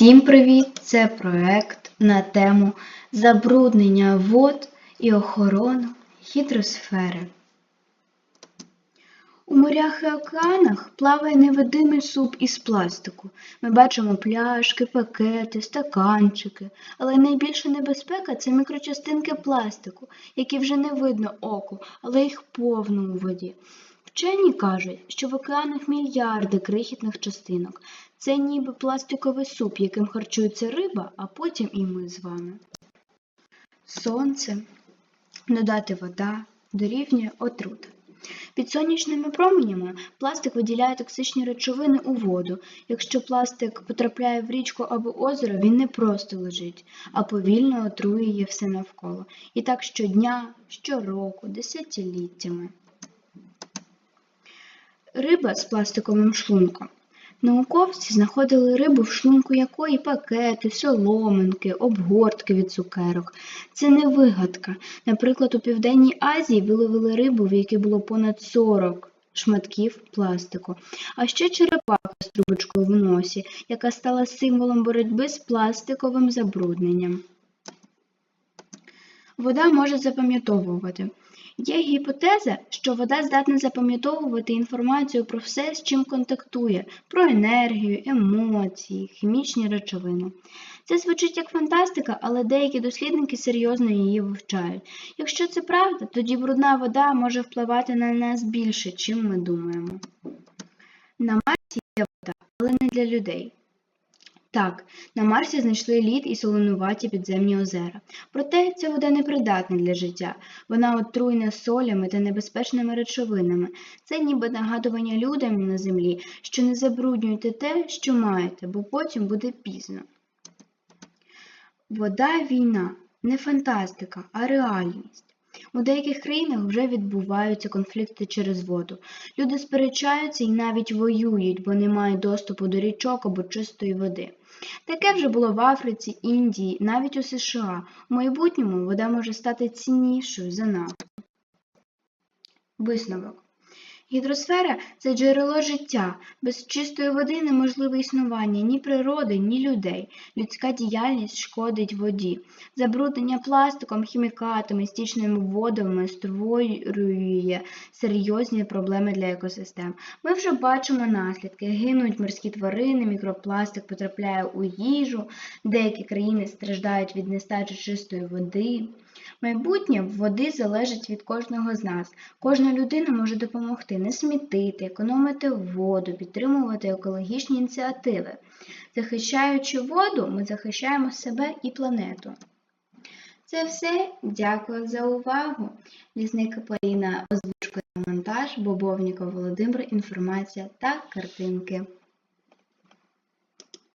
Всім привіт! Це проект на тему забруднення вод і охорону гідросфери. У морях і океанах плаває невидимий суп із пластику. Ми бачимо пляшки, пакети, стаканчики. Але найбільша небезпека це мікрочастинки пластику, які вже не видно оку, але їх повно у воді. Вчені кажуть, що в океанах мільярди крихітних частинок. Це ніби пластиковий суп, яким харчується риба, а потім і ми з вами. Сонце, додати вода, дорівнює отрута. Під сонячними променями пластик виділяє токсичні речовини у воду. Якщо пластик потрапляє в річку або озеро, він не просто лежить, а повільно отруює все навколо. І так щодня, щороку, десятиліттями. Риба з пластиковим шлунком. Науковці знаходили рибу, в шлунку якої пакети, соломинки, обгортки від цукерок. Це не вигадка. Наприклад, у Південній Азії виловили рибу, в якій було понад 40 шматків пластику. А ще черепаха з трубочкою в носі, яка стала символом боротьби з пластиковим забрудненням. Вода може запам'ятовувати. Є гіпотеза, що вода здатна запам'ятовувати інформацію про все, з чим контактує, про енергію, емоції, хімічні речовини. Це звучить як фантастика, але деякі дослідники серйозно її вивчають. Якщо це правда, тоді брудна вода може впливати на нас більше, чим ми думаємо. На Марсі є вода, але не для людей. Так, на Марсі знайшли лід і солонуваті підземні озера. Проте ця вода не придатна для життя. Вона отруйна солями та небезпечними речовинами. Це ніби нагадування людям на землі, що не забруднюйте те, що маєте, бо потім буде пізно. Вода війна не фантастика, а реальність. У деяких країнах вже відбуваються конфлікти через воду. Люди сперечаються і навіть воюють, бо не мають доступу до річок або чистої води. Таке вже було в Африці, Індії, навіть у США. У майбутньому вода може стати ціннішою за нафту. Висновок. Гідросфера це джерело життя. Без чистої води неможливе існування ні природи, ні людей. Людська діяльність шкодить воді. Забруднення пластиком, хімікатами, стічними водами створює серйозні проблеми для екосистем. Ми вже бачимо наслідки. Гинуть морські тварини, мікропластик потрапляє у їжу, деякі країни страждають від нестачі чистої води. Майбутнє води залежить від кожного з нас. Кожна людина може допомогти не смітити, економити воду, підтримувати екологічні ініціативи. Захищаючи воду, ми захищаємо себе і планету. Це все. Дякую за увагу. Лісник Поліна, та монтаж, Бобовніков Володимир, інформація та картинки.